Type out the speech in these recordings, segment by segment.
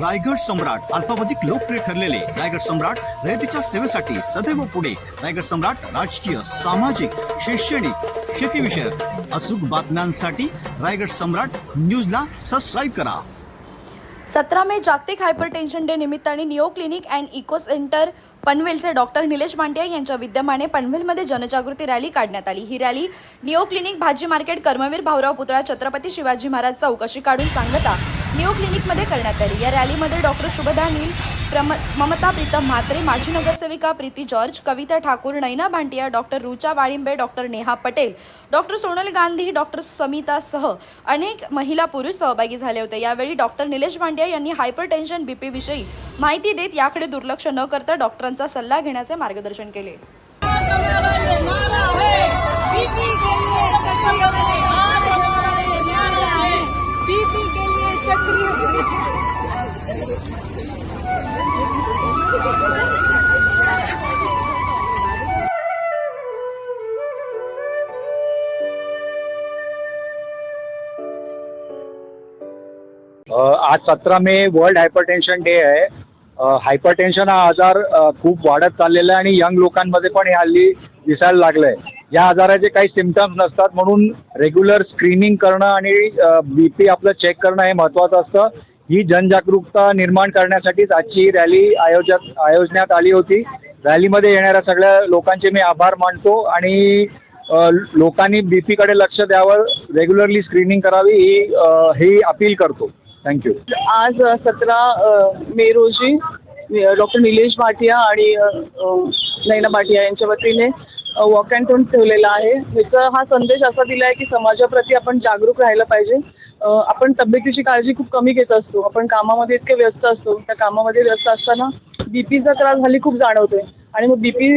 रायगड सम्राट अल्पावधिक लोकप्रिय ठरलेले रायगड सम्राट रयतेच्या सेवेसाठी सदैव पुढे. रायगड सम्राट राजकीय सामाजिक शैक्षणिक शेतीविषयक अचूक बातम्यांसाठी रायगड सम्राट न्यूजला सबस्क्राईब करा. सतरा मे जागतिक हायपरटेन्शन डे निमित्ताने neo clinic and echo centre पनवेलचे doctor Nilesh मांडिया यांच्या विद्यमाने पनवेलमध्ये जनजागृती रॅली काढण्यात आली. ही रॅली निओ क्लिनिक भाजी मार्केट कर्मवीर भाऊराव पुतळा छत्रपती शिवाजी महाराज चौकशी काढून सांगता निओ क्लिनिकमध्ये करण्यात आली. या रॅलीमध्ये डॉक्टर शुभदा नील प्रम ममता प्रीतम म्हात्रे माजी नगरसेविका Preeti George Kavita Thakur Naina Bhatia doctor Rucha Walimbe doctor Neha Patel doctor Sonal Gandhi doctor Samita सह अनेक महिला पुरुष सहभागी झाले होते. यावेळी डॉक्टर निलेश भांडिया यांनी हायपर टेन्शन बीपीविषयी माहिती देत याकडे दुर्लक्ष न करता डॉक्टर डॉक्टरांचा सल्ला घेण्याचे मार्गदर्शन केले. आज सत्रह मे वर्ल्ड हायपरटेन्शन डे आहे. हायपरटेन्शन हा आजार खूप वाढत चाललेला आहे आणि यंग लोकांमध्ये पण हे हल्ली दिसायला लागलं आहे या आजाराचे काही सिमटम्स नसतात म्हणून रेग्युलर स्क्रीनिंग करणं आणि बी पी आपलं चेक करणं हे महत्त्वाचं असतं. ही जनजागरूकता निर्माण करण्यासाठीच आजची रॅली आयोजक आयोजण्यात आली होती. रॅलीमध्ये येणाऱ्या सगळ्या लोकांचे मी आभार मानतो आणि लोकांनी बी पीकडे लक्ष द्यावं रेग्युलरली स्क्रीनिंग करावी ही ही अपील करतो. थँक्यू आज सतरा मे रोजी डॉक्टर निलेश भाटिया आणि नैना भाटिया यांच्या वतीने वॉक अँड टोन ठेवलेला आहे. ह्याचा हा संदेश असा दिला आहे की समाजाप्रती आपण जागरूक राहायला पाहिजे. आपण तब्येतीची काळजी खूप कमी घेत असतो. आपण कामामध्ये इतके व्यस्त असतो. त्या कामामध्ये व्यस्त असताना बी पीचा त्रास हल्ली खूप जाणवतोय. आणि मग बी पी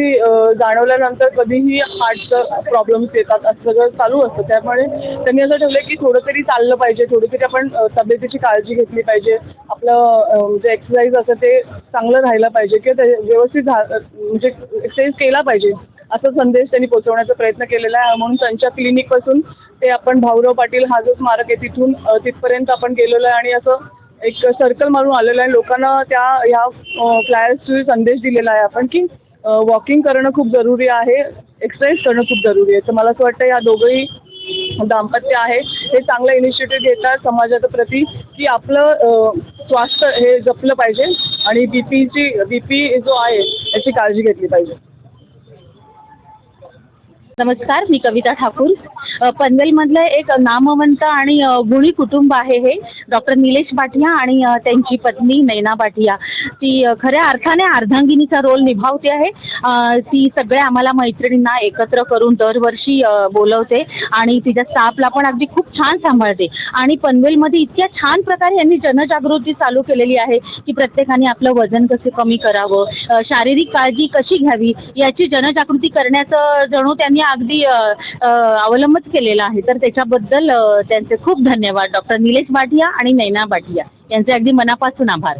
जाणवल्यानंतर कधीही हार्टचं प्रॉब्लेम्स येतात असं सगळं चालू असतं. त्यामुळे त्यांनी असं ठेवलं की थोडं तरी चाललं पाहिजे थोडी तरी आपण तब्येतीची काळजी घेतली पाहिजे. आपलं जे एक्सरसाइज असतं ते चांगलं राहायला पाहिजे किंवा ते व्यवस्थित झा म्हणजे एक्सरसाइज केला पाहिजे असा संदेश त्यांनी पोहोचवण्याचा प्रयत्न केलेला आहे. म्हणून त्यांच्या क्लिनिकपासून ते आपण भाऊराव पाटील हा जो स्मारक आहे तिथून तिथपर्यंत आपण गेलेलो आहे आणि असं एक सर्कल मारून आलेलं आहे. लोकांना त्या ह्या फ्लायर्सचे संदेश दिलेला आहे आपण की वॉकिंग करणं खूप जरुरी आहे. एक्सरसाइज करणं खूप जरुरी आहे. तर मला असं वाटतं या दोघंही दाम्पत्य आहे हे चांगलं इनिशिएटिव्ह घेतात समाजाच्या प्रती की आपलं स्वास्थ्य हे जपलं पाहिजे आणि बी पीची बी पी जो आहे याची काळजी घेतली पाहिजे. नमस्कार मी कविता ठाकूर. पनवेलमधलं एक नामवंत आणि गुणी कुटुंब आहे हे. डॉक्टर निलेश भाटिया आणि त्यांची पत्नी नैना भाटिया. ती खऱ्या अर्थाने अर्धांगिनीचा रोल निभावते आहे. ती सगळ्या आम्हाला मैत्रिणींना एकत्र करून दरवर्षी बोलवते आणि तिच्या स्टाफला पण अगदी खूप छान सांभाळते. आणि पनवेलमध्ये इतक्या छान प्रकारे यांनी जनजागृती चालू केलेली आहे की प्रत्येकाने आपलं वजन कसं कमी करावं शारीरिक काळजी कशी घ्यावी याची जनजागृती करण्याचं जणू त्यांनी अगदी अवलंबच केलेलं आहे. तर त्याच्याबद्दल त्यांचे खूप धन्यवाद. डॉक्टर निलेश भाटिया आणि नैना भाटिया. यांचे अगदी मनापासून आभार.